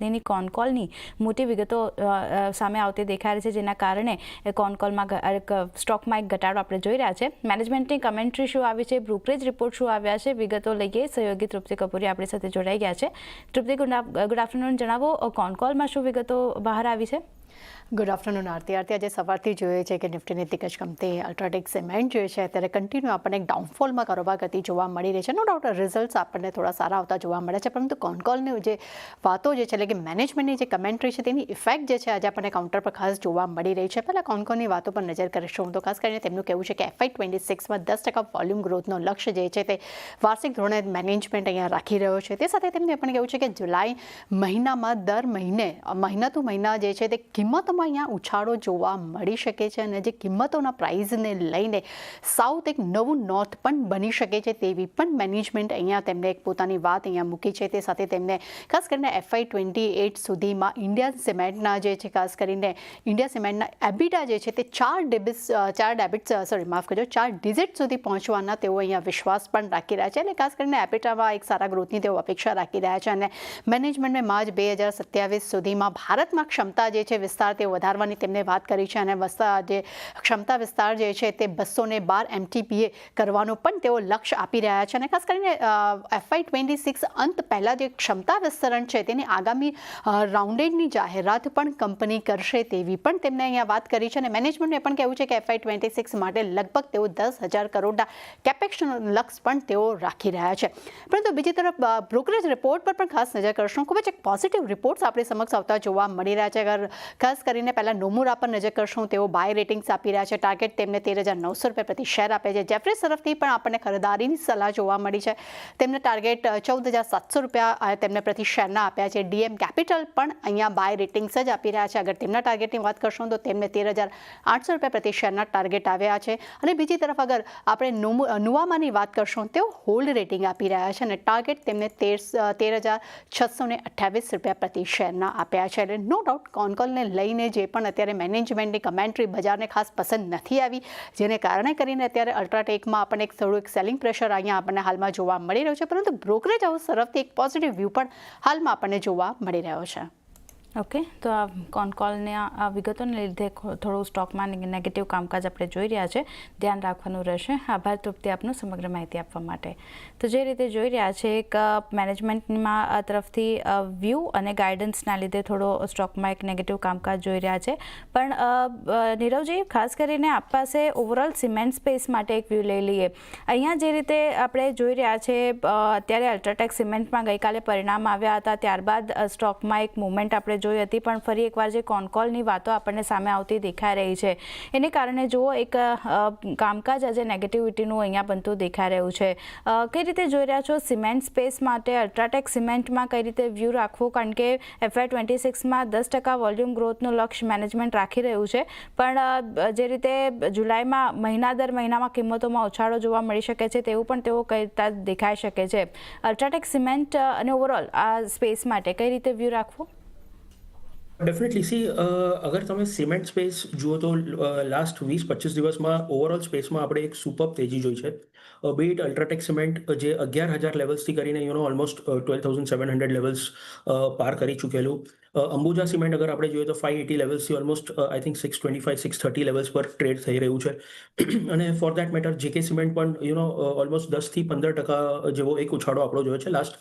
તેની કોનકોલની મોટી વિગતો સામે આવતી દેખાય છે, જેના કારણે એ કોન કોલમાં ગ- એક સ્ટોકમાં એક ઘટાડો આપણે જોઈ રહ્યા છે. મેનેજમેન્ટની કમેન્ટ્રી શું આવી છે? બ્રોકરેજ રિપોર્ટ શું આવ્યા છે? વિગતો લઈએ. સહયોગી તૃપ્તિ કપૂરી આપણી સાથે જોડાઈ ગયા છે. તૃપ્તિ, ગુડ આફ્ટરનૂન જણાવો. કોનકોલમાં કોન કોલમાં શું વિગતો બહાર આવી છે? ગુડ આફ્ટરનૂન આરતી. આરતી, આજે સવારથી જોઈએ છે કે નિફ્ટીની દિગ્ગજ કંપની અલ્ટ્રાટેક સિમેન્ટ જોઈએ છે. અત્યારે કન્ટિન્યુ આપણને એક ડાઉનફોલમાં કારોબાર કરતી જોવા મળી રહી છે. નો ડાઉટ રિઝલ્ટ આપણને થોડા સારા આવતા જોવા મળે છે. પરંતુ કોનકોલની જે વાતો જે છે, એટલે કે મેનેજમેન્ટની જે કમેન્ટ્રી છે, તેની ઇફેક્ટ જે છે, આજે આપણને કાઉન્ટર પર ખાસ જોવા મળી રહી છે. પહેલાં કોનકોલની વાતો પર નજર કરીશું. તો ખાસ કરીને તેમનું કહેવું છે કે એફઆઈ ટ્વેન્ટી સિક્સમાં દસ ટકા વોલ્યુમ ગ્રોથનો લક્ષ્ય જે છે, તે વાર્ષિક ધોરણે મેનેજમેન્ટ અહીંયા રાખી રહ્યો છે. તે સાથે તેમને પણ કહેવું છે કે જુલાઈ મહિનામાં દર મહિને, મહિના ટુ મહિના જે છે, તે કિંમતોમાં અહીંયા ઉછાળો જોવા મળી શકે છે અને જે કિંમતોના પ્રાઇઝને લઈને સાઉથ એક નવું નોર્થ પણ બની શકે છે તેવી પણ મેનેજમેન્ટ અહીંયા તેમણે એક પોતાની વાત અહીંયા મૂકી છે. તે સાથે તેમને ખાસ કરીને એફઆઈ ટ્વેન્ટી એટ સુધીમાં ઇન્ડિયન સિમેન્ટના જે છે, ખાસ કરીને ઇન્ડિયા સિમેન્ટના એબિટા જે છે તે ચાર ડેબિટ ચાર ડેબિટ સોરી માફ કરજો, ચાર ડિઝિટ સુધી પહોંચવાના તેઓ અહીંયા વિશ્વાસ પણ રાખી રહ્યા છે અને ખાસ કરીને એપિટામાં એક સારા ગ્રોથની તેઓ અપેક્ષા રાખી રહ્યા છે અને મેનેજમેન્ટને માર્ચ બે હજાર સત્યાવીસ સુધીમાં ભારતમાં ક્ષમતા જે છે વિસ્તાર તે વધારવાની તેમને વાત કરી છે અને વસ્તા જે ક્ષમતા વિસ્તાર જે છે તે બસો ને બાર એમટીપીએ કરવાનો પણ તેઓ લક્ષ્ય આપી રહ્યા છે અને ખાસ કરીને એફઆઈ ટ્વેન્ટી સિક્સ અંત પહેલાં જે ક્ષમતા વિસ્તરણ છે તેની આગામી રાઉન્ડેડની જાહેરાત પણ કંપની કરશે તેવી પણ તેમણે અહીંયા વાત કરી છે અને મેનેજમેન્ટને પણ કહેવું છે કે એફઆઈ ટ્વેન્ટી સિક્સ માટે લગભગ તેઓ દસ હજાર કરોડના કેપેક્સનો લક્ષ્ય પણ તેઓ રાખી રહ્યા છે. પરંતુ બીજી તરફ બ્રોકરેજ રિપોર્ટ પર પણ ખાસ નજર કરશું. ખૂબ જ એક પોઝિટિવ રિપોર્ટ્સ આપણી સમક્ષ આવતા જોવા મળી રહ્યા છે. અગર ખાસ કરીને પહેલાં નોમુરા પર નજર કરશું, તેઓ બાય રેટિંગ્સ આપી રહ્યા છે. ટાર્ગેટ તેમને તેર હજાર નવસો રૂપિયા પ્રતિ શેર આપે છે. જેફરીસ તરફથી પણ આપણને ખરીદારીની સલાહ જોવા મળી છે. તેમને ટાર્ગેટ ચૌદ હજાર સાતસો રૂપિયા તેમને પ્રતિ શેરના આપ્યા છે. ડીએમ કેપિટલ પણ અહીંયા બાય રેટિંગ્સ જ આપી રહ્યા છે. અગર તેમના ટાર્ગેટની વાત કરશું, તો તેમને તેર હજાર આઠસો રૂપિયા પ્રતિ શેરના ટાર્ગેટ આવ્યા છે. અને બીજી તરફ અગર આપણે નુવામાની વાત કરશું, તેઓ હોલ્ડ રેટિંગ આપી રહ્યા છે અને ટાર્ગેટ તેમને તેર તેર હજાર છસો અઠ્યાવીસ રૂપિયા પ્રતિ શેરના આપ્યા છે. એટલે નો ડાઉટ કોનકોલને લઈને જે પણ અત્યારે મેનેજમેન્ટની કમેન્ટ્રી બજારને ખાસ પસંદ નથી આવી, જેને કારણે કરીને અત્યારે અલ્ટ્રાટેકમાં આપણને એક થોડું એક સેલિંગ પ્રેશર અહીંયા આપણને હાલમાં જોવા મળી રહ્યું છે, પરંતુ બ્રોકરેજ હાઉસ તરફથી એક પોઝિટિવ વ્યૂ પણ હાલમાં આપણને જોવા મળી રહ્યો છે. ઓકે તો આ કોન કોલને આ વિગતોને લીધે થોડું સ્ટોકમાં નેગેટિવ કામકાજ આપણે જોઈ રહ્યા છે. ધ્યાન રાખવાનું રહેશે. આભાર તૃપ્તિ આપનું સમગ્ર માહિતી આપવા માટે. તો જે રીતે જોઈ રહ્યા છે, એક મેનેજમેન્ટમાં તરફથી વ્યૂ અને ગાઈડન્સના લીધે થોડો સ્ટોકમાં એક નેગેટિવ કામકાજ જોઈ રહ્યા છે. પણ નીરવજી, ખાસ કરીને આપ પાસે ઓવરઓલ સિમેન્ટ સ્પેસ માટે એક વ્યૂ લઈ લઈએ. અહીંયા જે રીતે આપણે જોઈ રહ્યા છે અત્યારે અલ્ટ્રાટેક સિમેન્ટમાં ગઈકાલે પરિણામ આવ્યા હતા. ત્યારબાદ સ્ટોકમાં એક મુવમેન્ટ આપણે જોઈ હતી, પણ ફરી એકવાર જે કોનકોલની વાતો આપણને સામે આવતી દેખાઈ રહી છે. એને કારણે જુઓ, એક કામકાજ આજે નેગેટિવિટીનું અહીંયા બનતું દેખાઈ રહ્યું છે. કઈ રીતે જોઈ રહ્યા છો સિમેન્ટ સ્પેસ માટે? અલ્ટ્રાટેક સિમેન્ટમાં કઈ રીતે વ્યૂ રાખવું? કારણ કે એફઆઈ ટ્વેન્ટી સિક્સમાં દસ ટકા વોલ્યુમ ગ્રોથનું લક્ષ્ય મેનેજમેન્ટ રાખી રહ્યું છે. પણ જે રીતે જુલાઈમાં મહિના દર મહિનામાં કિંમતોમાં ઉછાળો જોવા મળી શકે છે, તેવું પણ તેઓ કહેતા દેખાઈ શકે છે. અલ્ટ્રાટેક સિમેન્ટ અને ઓવરઓલ આ સ્પેસ માટે કઈ રીતે વ્યૂ રાખવું? ડેફિનેટલી સી અગર તમે સિમેન્ટ સ્પેસ જુઓ તો લાસ્ટ વીસ પચીસ દિવસમાં ઓવરઓલ સ્પેસમાં આપણે એક સુપર તેજી જોઈ છે. બીટ અલ્ટ્રાટેક સિમેન્ટ જે અગિયાર હજાર લેવલ્સથી કરીને you know almost twelve thousand seven hundred levels પાર કરી ચૂકેલું. અંબુજા સિમેન્ટ અગર આપણે જોઈએ તો five eighty લેવલ્સથી almost I think six twenty five six thirty levels પર ટ્રેડ થઈ રહ્યું છે. અને for that matter JK cement પણ યુનો ઓલમોસ્ટ દસથી પંદર ટકા જેવો એક ઉછાળો આપણો જોયો છે લાસ્ટ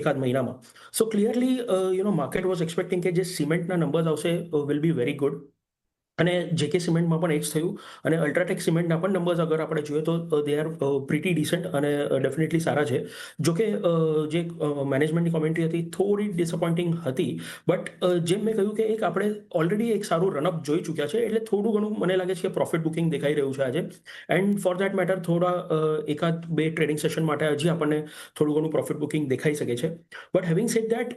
એકાદ મહિનામાં. So clearly you know market was expecting કે જે સિમેન્ટના નંબર્સ આવશે વિલ બી વેરી ગુડ અને જેકે સિમેન્ટમાં પણ એ જ થયું. અને અલ્ટ્રાટેક સિમેન્ટના પણ નંબર્સ અગર આપણે જોઈએ તો દે આર પ્રીટી ડિસન્ટ અને ડેફિનેટલી સારા છે. જોકે જે મેનેજમેન્ટની કોમેન્ટ્રી હતી, થોડી ડિસઅપોઇન્ટિંગ હતી. બટ જેમ મેં કહ્યું કે એક આપણે ઓલરેડી એક સારું રનઅપ જોઈ ચૂક્યા છે, એટલે થોડું ઘણું મને લાગે છે કે પ્રોફિટ બુકિંગ દેખાઈ રહ્યું છે આજે. એન્ડ ફોર દેટ મેટર થોડા એકાદ બે ટ્રેડિંગ સેશન માટે હજી આપણને થોડું ઘણું પ્રોફિટ બુકિંગ દેખાઈ શકે છે. But having set that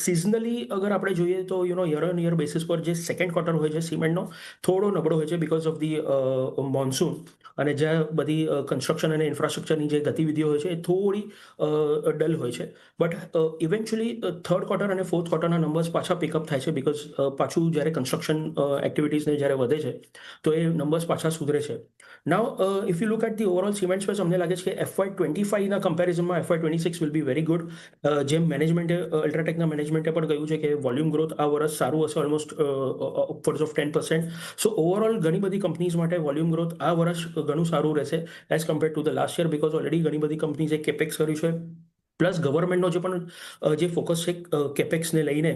seasonally અગર આપણે જોઈએ તો you know year on year basis પર જે સેકન્ડ ક્વાર્ટર હોય છે, સિમેન્ટનો સેક્ટરનો થોડો નબળો હોય છે બિકોઝ ઓફ ધી મોન્સૂન અને જ્યાં બધી કન્સ્ટ્રક્શન અને ઇન્ફ્રાસ્ટ્રક્ચરની જે ગતિવિધિઓ હોય છે એ થોડી ડલ હોય છે. બટ ઇવેન્ચ્યુઅલી થર્ડ ક્વાર્ટર અને ફોર્થ ક્વાર્ટરના નંબર્સ પાછા પિકઅપ થાય છે બિકોઝ પાછું જ્યારે કન્સ્ટ્રક્શન એક્ટિવિટીઝને જ્યારે વધે છે, તો એ નંબર્સ પાછા સુધરે છે. Now if you look at the overall cement space અમને લાગે છે કે એફવાય ટ્વેન્ટી ફાઈવના કમ્પેરિઝનમાં FY twenty six will be very good જેમ મેનેજમેન્ટે અલ્ટ્રાટેકના મેનેજમેન્ટે પણ કહ્યું છે કે વોલ્યુમ ગ્રોથ આ વર્ષ સારું હશે almost upwards of ten percent so overall ઘણી બધી કંપનીઝ માટે વોલ્યુમ ગ્રોથ આ વર્ષ ઘણું સારું રહેશે as compare to the last year because already ઘણી બધી કંપનીઝે કેપેક્સ કર્યું છે. પ્લસ ગવર્મેન્ટનો જે પણ જે ફોકસ છે કેપેક્સને લઈને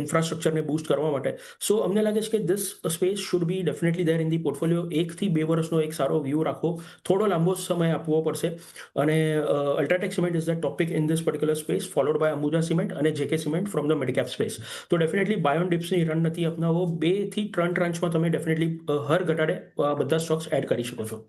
ઇન્ફ્રાસ્ટ્રક્ચરને બૂસ્ટ કરવા માટે. સો અમને લાગે છે કે this space should be definitely there in the portfolio એકથી બે વર્ષનો એક સારો વ્યૂ રાખવો થોડો લાંબો સમય આપવો પડશે. અને UltraTech cement is the topic in this particular space followed by Ambuja cement અને JK cement from the midcap space તો ડેફિનેટલી બાયોન ડિપ્સની રણનીતિ અપનાવો. બેથી ત્રણ ટ્રાન્ચમાં તમે ડેફિનેટલી હર ઘટાડે આ બધા સ્ટોક્સ એડ કરી શકો છો.